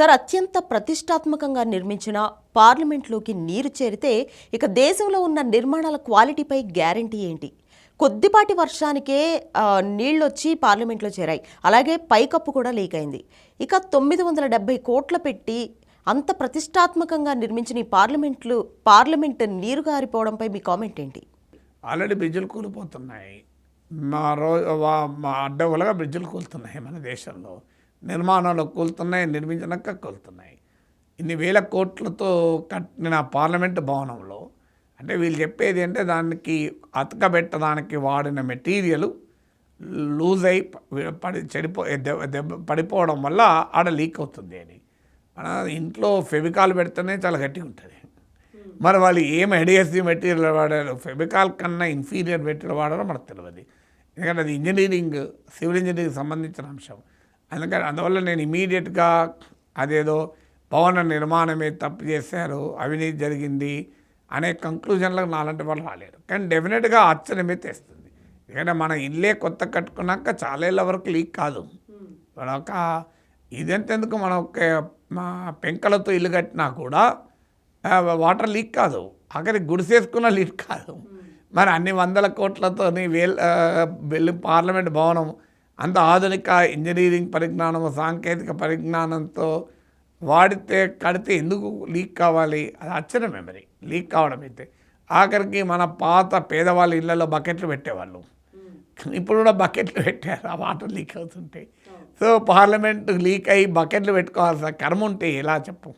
Sir అత్యంత ప్రతిష్టాత్మకంగా నిర్మించిన పార్లమెంట్లోకి నీరు చేరితే ఇక దేశంలో ఉన్న నిర్మాణాల క్వాలిటీపై గ్యారంటీ ఏంటి? కొద్దిపాటి వర్షానికే నీళ్ళు నీళ్ళొచ్చి పార్లమెంట్లో చేరాయి. అలాగే పైకప్పు కూడా లీక్ అయింది. ఇక తొమ్మిది వందల డెబ్బై కోట్ల పెట్టి అంత ప్రతిష్టాత్మకంగా నిర్మించిన ఈ పార్లమెంట్లు పార్లమెంట్ నీరు గారిపోవడంపై మీ కామెంట్ ఏంటి? ఆల్రెడీ బ్రిడ్జిలు కూలిపోతున్నాయి. మా రోజు మా అడ్డగోలుగా బ్రిడ్జిలు కూలుతున్నాయి మన దేశంలో. నిర్మాణాలు కూలుతున్నాయి నిర్మించినాక కూలుతున్నాయి. ఇన్ని వేల కోట్లతో కట్టిన పార్లమెంటు భవనంలో అంటే వీళ్ళు చెప్పేది అంటే దానికి అతకబెట్టడానికి వాడిన మెటీరియల్ లూజ్ అయి పడి చెడిపో దెబ్బ దెబ్బ పడిపోవడం వల్ల ఆడ లీక్ అవుతుంది అని. మన ఇంట్లో ఫెవికాల్ పెడితేనే చాలా గట్టిగా ఉంటుంది. మరి వాళ్ళు ఏం హెడిఎస్సి మెటీరియల్ వాడారు? ఫెబికాల్ కన్నా ఇన్ఫీరియర్ మెటీరియల్ వాడారో మనకు తెలియదు ఎందుకంటే అది ఇంజనీరింగ్ సివిల్ ఇంజనీరింగ్ సంబంధించిన అంశం. అందుకని అందువల్ల నేను ఇమీడియట్గా అదేదో భవన నిర్మాణమే తప్పు చేశారు అవినీతి జరిగింది అనే కంక్లూజన్లకు నాలంటి వాళ్ళు రాలేరు కానీ డెఫినెట్గా ఆశ్చర్యమే తెస్తుంది. ఎందుకంటే మన ఇల్లే కొత్త కట్టుకున్నాక చాలా ఏళ్ళ వరకు లీక్ కాదు. మన ఒక ఇదెంతెందుకు మనం ఒక పెంకలతో ఇల్లు కట్టినా కూడా వాటర్ లీక్ కాదు. ఆఖరి గుడిసేసుకున్న లీక్ కాదు. మరి అన్ని వందల కోట్లతో వేల్ పార్లమెంట్ భవనం అంత ఆధునిక ఇంజనీరింగ్ పరిజ్ఞానం సాంకేతిక పరిజ్ఞానంతో వాడితే కడితే ఎందుకు లీక్ కావాలి? అది ఆశ్చర్యం మెమరీ లీక్ కావడం అయితే. ఆఖరికి మన పాత పేదవాళ్ళ ఇళ్ళలో బకెట్లు పెట్టేవాళ్ళు. ఇప్పుడు కూడా బకెట్లు పెట్టారు. ఆ వాటర్ లీక్ అవుతుంటే. సో పార్లమెంట్ లీక్ అయ్యి బకెట్లు పెట్టుకోవాల్సిన కర్మ ఉంటే ఎలా చెప్పు?